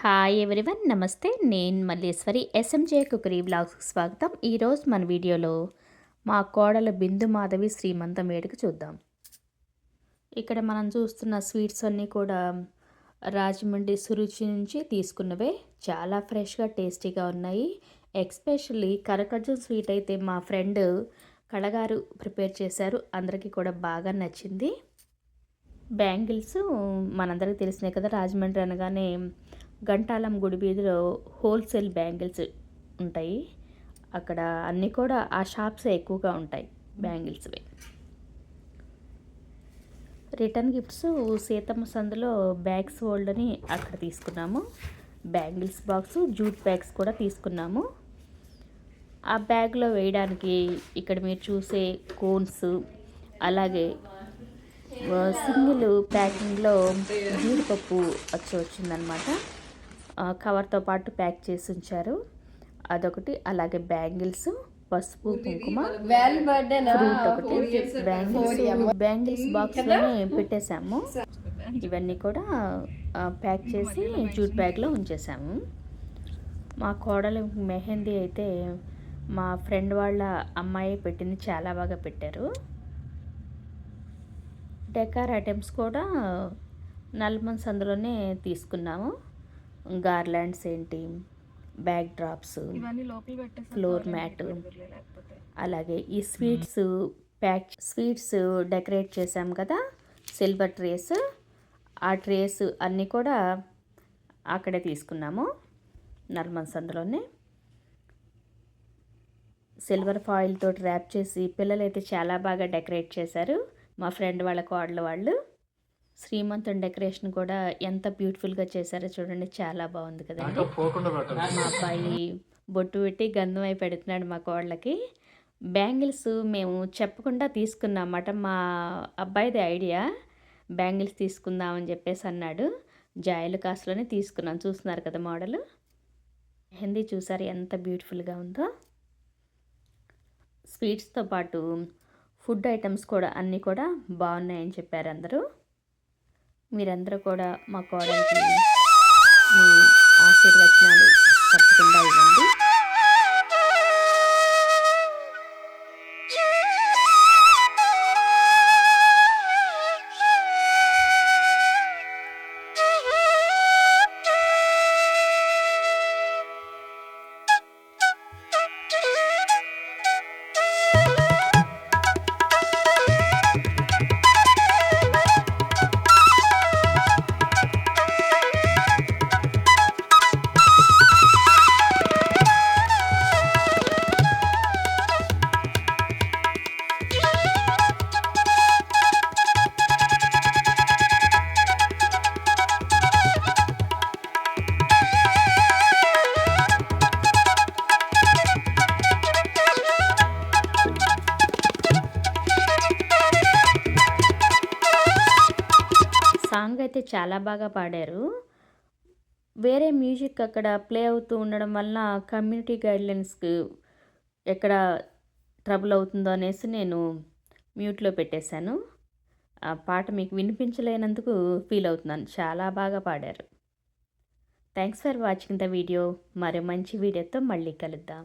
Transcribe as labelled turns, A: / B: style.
A: Hi everyone నమస్తే. నేను Malleswari SMJ cookery బ్లాగ్స్కి స్వాగతం. ఈరోజు మన వీడియోలో మా కోడలు బిందు మాధవి శ్రీమంతం వేడుక చూద్దాం. ఇక్కడ మనం చూస్తున్న స్వీట్స్ అన్నీ కూడా రాజమండ్రి సురుచి నుంచి తీసుకున్నవే. చాలా ఫ్రెష్గా టేస్టీగా ఉన్నాయి. ఎక్స్పెషల్లీ కరకజ్జం స్వీట్ అయితే మా ఫ్రెండ్ కళగారు ప్రిపేర్ చేశారు. అందరికీ కూడా బాగా నచ్చింది. బ్యాంగిల్స్ మనందరికీ తెలిసినాయి కదా రాజమండ్రి అనగానే గంటాలం గుడి వీధిలో హోల్సేల్ బ్యాంగిల్స్ ఉంటాయి. అక్కడ అన్నీ కూడా ఆ షాప్సే ఎక్కువగా ఉంటాయి బ్యాంగిల్స్వి. రిటర్న్ గిఫ్ట్స్ సీతమ్మ సందులో బ్యాగ్స్ హోల్డ్ అని అక్కడ తీసుకున్నాము. బ్యాంగిల్స్ బాక్స్ జూట్ బ్యాగ్స్ కూడా తీసుకున్నాము. ఆ బ్యాగ్లో వేయడానికి ఇక్కడ మీరు చూసే కోన్స్ అలాగే సింగిల్ ప్యాకింగ్లో జీడిపప్పు వచ్చి వచ్చిందనమాట కవర్తో పాటు ప్యాక్ చేసి ఉంచారు. అదొకటి అలాగే బ్యాంగిల్స్ పసుపు కుంకుమ ఒకటి బ్యాంగిల్స్ బ్యాంగిల్స్ బాక్స్లోనే పెట్టేశాము. ఇవన్నీ కూడా ప్యాక్ చేసి జూట్ బ్యాగ్లో ఉంచేసాము మా కోడలు మెహందీ అయితే మా ఫ్రెండ్ వాళ్ళ అమ్మాయి పెట్టింది చాలా బాగా పెట్టారు. డెకార్ ఐటమ్స్ కూడా నల్మన్స్ అందులోనే తీసుకున్నాము. గార్లాండ్స్ ఏంటి? బ్యాక్ డ్రాప్స్ ఫ్లోర్ మ్యాట్ అలాగే ఈ స్వీట్స్ ప్యాక్ స్వీట్స్ డెకరేట్ చేసాం కదా సిల్వర్ ట్రేస్. ఆ ట్రేస్ అన్నీ కూడా అక్కడే తీసుకున్నాము నర్మన్ సందులోనే సిల్వర్ ఫాయిల్ తోటి ర్యాప్ చేసి పిల్లలైతే చాలా బాగా డెకరేట్ చేశారు. మా ఫ్రెండ్ వాళ్ళ కోడలు వాళ్ళు. శ్రీమంతుని డెకరేషన్ కూడా ఎంత బ్యూటిఫుల్గా చేశారో చూడండి చాలా బాగుంది కదా. మా అబ్బాయి బొట్టు పెట్టి గంధం అయి పెడుతున్నాడు మా కోళ్ళకి. బ్యాంగిల్స్ మేము చెప్పకుండా తీసుకున్నామట మా అబ్బాయిది ఐడియా బ్యాంగిల్స్ తీసుకుందామని చెప్పేసి అన్నాడు. జాయిలు కాస్ట్లోనే తీసుకున్నాను చూస్తున్నారు కదా మోడల్. హిందీ చూసారు ఎంత బ్యూటిఫుల్గా ఉందో. స్వీట్స్తో పాటు ఫుడ్ ఐటమ్స్ కూడా అన్నీ కూడా బాగున్నాయని చెప్పారు అందరూ. మీరందరూ కూడా మా కోడలికి మీ సాంగ్ అయితే చాలా బాగా పాడారు. వేరే మ్యూజిక్ అక్కడ ప్లే అవుతూ ఉండడం వలన కమ్యూనిటీ గైడ్లైన్స్కి ఎక్కడ ట్రబుల్ అవుతుందో అనేసి నేను మ్యూట్లో పెట్టేశాను. ఆ పాట మీకు వినిపించలేనందుకు ఫీల్ అవుతున్నాను. చాలా బాగా పాడారు. Thanks for watching the video. మరో మంచి వీడియోతో మళ్ళీ కలుద్దాం.